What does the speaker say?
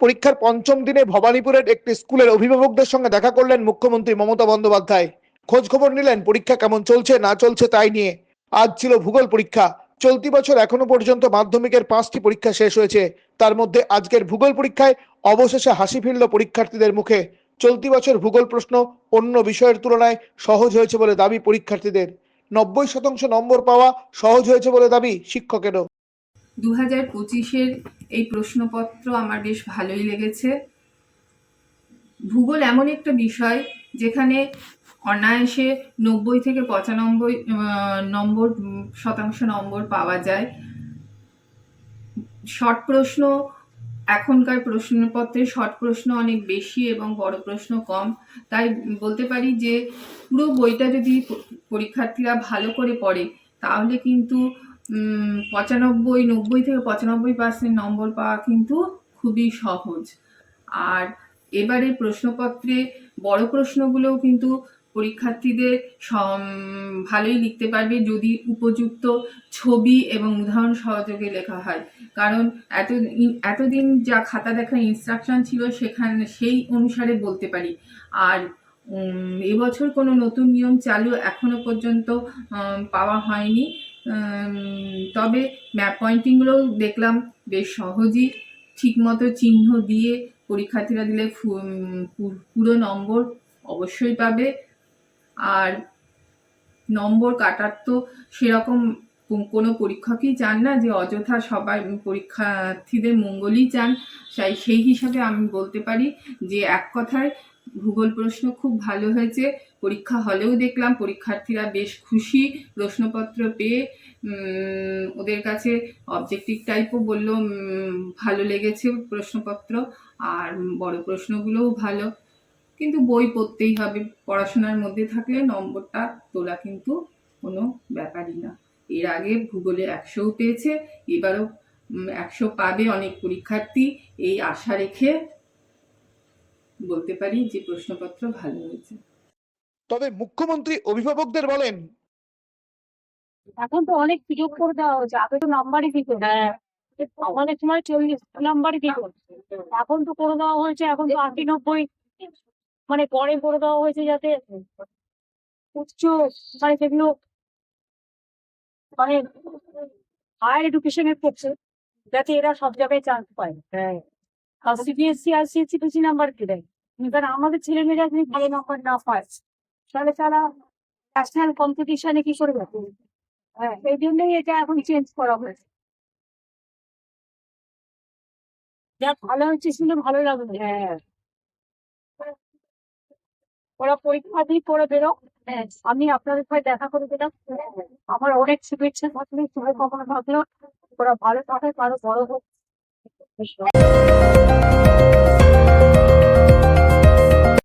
পরীক্ষার পঞ্চম দিনে ভবানীপুরের একটি স্কুলের অভিভাবকদের সঙ্গে দেখা করলেন মুখ্যমন্ত্রী মমতা বন্দ্যোপাধ্যায়। খোঁজ খবর নিলেন, পরীক্ষা কেমন চলছে, না চলছে তাই নিয়ে। আজ ছিল ভূগোল পরীক্ষা। চলতি বছর এখনও পর্যন্ত মাধ্যমিকের পাঁচটি পরীক্ষা শেষ হয়েছে। তার মধ্যে আজকের ভূগোল পরীক্ষায় অবশেষে হাসি ফিরল পরীক্ষার্থীদের মুখে। চলতি বছর ভূগোল প্রশ্ন অন্য বিষয়ের তুলনায় সহজ হয়েছে বলে দাবি পরীক্ষার্থীদের। নব্বই শতাংশ নম্বর পাওয়া সহজ হয়েছে বলে দাবি শিক্ষকেরও। দু হাজার পঁচিশের এই প্রশ্নপত্র আমার বেশ ভালোই লেগেছে। ভূগোল এমন একটা বিষয় যেখানে অনায়াসে নব্বই থেকে পঁচানব্বই নম্বর শতাংশ নম্বর পাওয়া যায়। শর্ট প্রশ্ন, এখনকার প্রশ্নপত্রে শর্ট প্রশ্ন অনেক বেশি এবং বড় প্রশ্ন কম। তাই বলতে পারি যে পুরো বইটা যদি পরীক্ষার্থীরা ভালো করে পড়ে, তাহলে কিন্তু পঁচানব্বই, নব্বই থেকে পঁচানব্বই পার্সেন্ট নম্বর পাওয়া কিন্তু খুবই সহজ। আর এবারে প্রশ্নপত্রে বড় প্রশ্নগুলোও কিন্তু পরীক্ষার্থীদের ভালোই লিখতে পারবে যদি উপযুক্ত ছবি এবং উদাহরণ সহযোগে লেখা হয়। কারণ এত এতদিন যা খাতা দেখার ইনস্ট্রাকশন ছিল সেখানে, সেই অনুসারে বলতে পারি। আর এবছর কোনো নতুন নিয়ম চালু এখনও পর্যন্ত পাওয়া হয়নি। তবে ম্যাপ পয়েন্টিংগুলোও দেখলাম, বেশ সহজই ঠিকমতো চিহ্ন দিয়ে পরীক্ষার্থীরা দিলে পুরো নম্বর অবশ্যই পাবে। আর নম্বর কাটার তো সেরকম কোনো পরীক্ষকই চান না যে অযথা সবাই পরীক্ষার্থীদের মঙ্গলই চান। তাই সেই হিসাবে আমি বলতে পারি যে এক কথায় ভূগোল প্রশ্ন খুব ভালো হয়েছে। পরীক্ষা হলেও দেখলাম পরীক্ষার্থীরা বেশ খুশি, প্রশ্নপত্র পেয়ে ওদের কাছে অবজেক্টিভ টাইপও বলল ভালো লেগেছে প্রশ্নপত্র আর বড় প্রশ্নগুলোও ভালো। কিন্তু বই পড়তেই হবে, পড়াশোনার মধ্যে থাকলে নম্বরটা তোলা কিন্তু কোনো ব্যাপারই না। এর আগে ভূগোলে একশোও পেয়েছে, এবারও একশো পাবে অনেক পরীক্ষার্থী, এই আশা রেখে বলতে পারি যে প্রশ্নপত্র ভালো হয়েছে। তবে মুখ্যমন্ত্রী অভিভাবকদের বলেন এখন তো অনেক সুযোগ করে দেওয়া হয়েছে। আগে তো নাম্বারই দিত অনেক সময় চল্লিশ নাম্বারই দিত। এখন তো করে দেওয়া হয়েছে এখন তো আশি নব্বই। মানে পরে করে দেওয়া হয়েছে যাতে উচ্চ মানে যেগুলো মানে হায়ার এডুকেশনের পক্ষে যাতে এরা সব জায়গায় চান্স পায়। আর সিবিএসসি আর সিএসসি বেশি নাম্বার কে দেয়। এবার আমাদের ছেলে মেয়েরা যদি ভালো নাম্বার না পায় তাহলে তারা ন্যাশনাল কম্পিটিশনে কি করে হ্যাঁ সেই জন্যই এটা এখন চেঞ্জ করা হয়েছে। যা ভালো হচ্ছে শুনে ভালো লাগবে হ্যাঁ। ওরা পরীক্ষা দিয়ে পড়ে বেরো আমি আপনাদের সাথে দেখা করে দিলাম। আমার অনেক শুভেচ্ছা থাকলে, সবাই কখনো থাকল ওরা ভালো থাকে কারও বড় হোক।